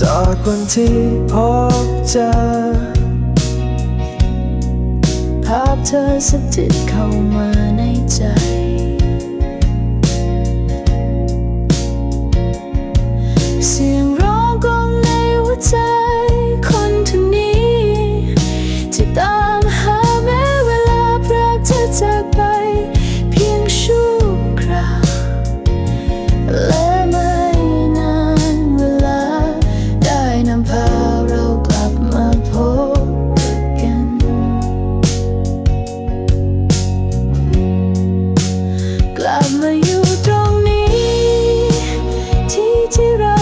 จากวันที่พบเจอ ภาพเธอสถิตเข้ามาในใจ to run.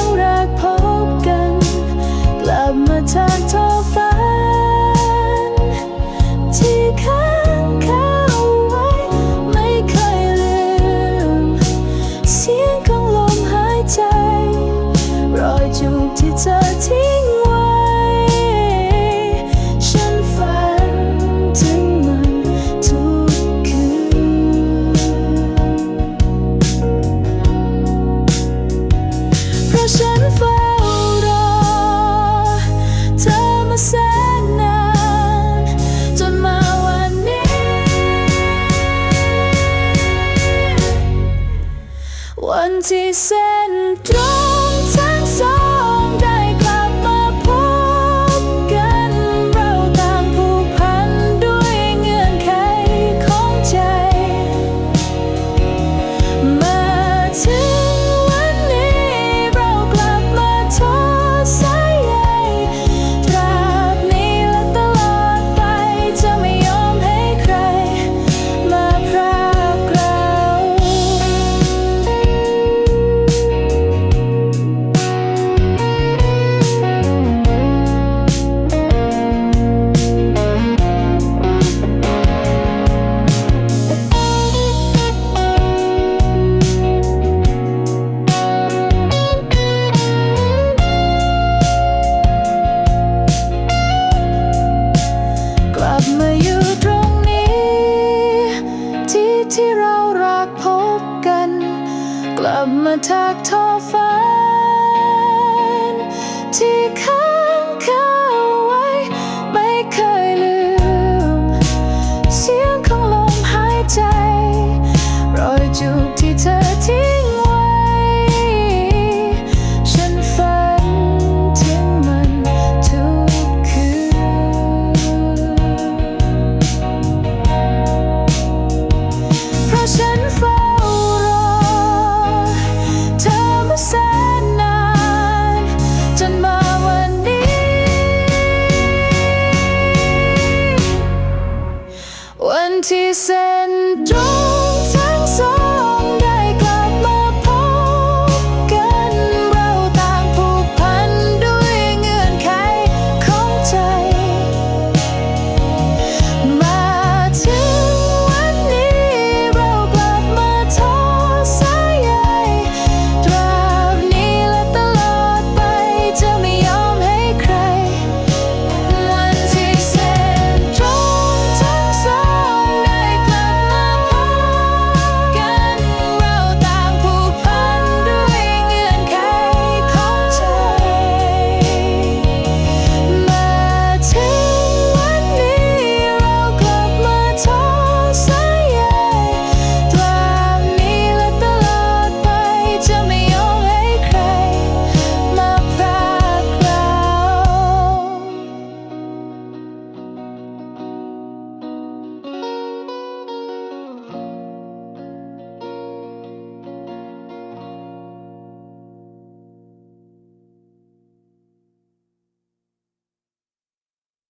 Isso ลับมาทักทอฝันที่เคย twenty cent. Joe.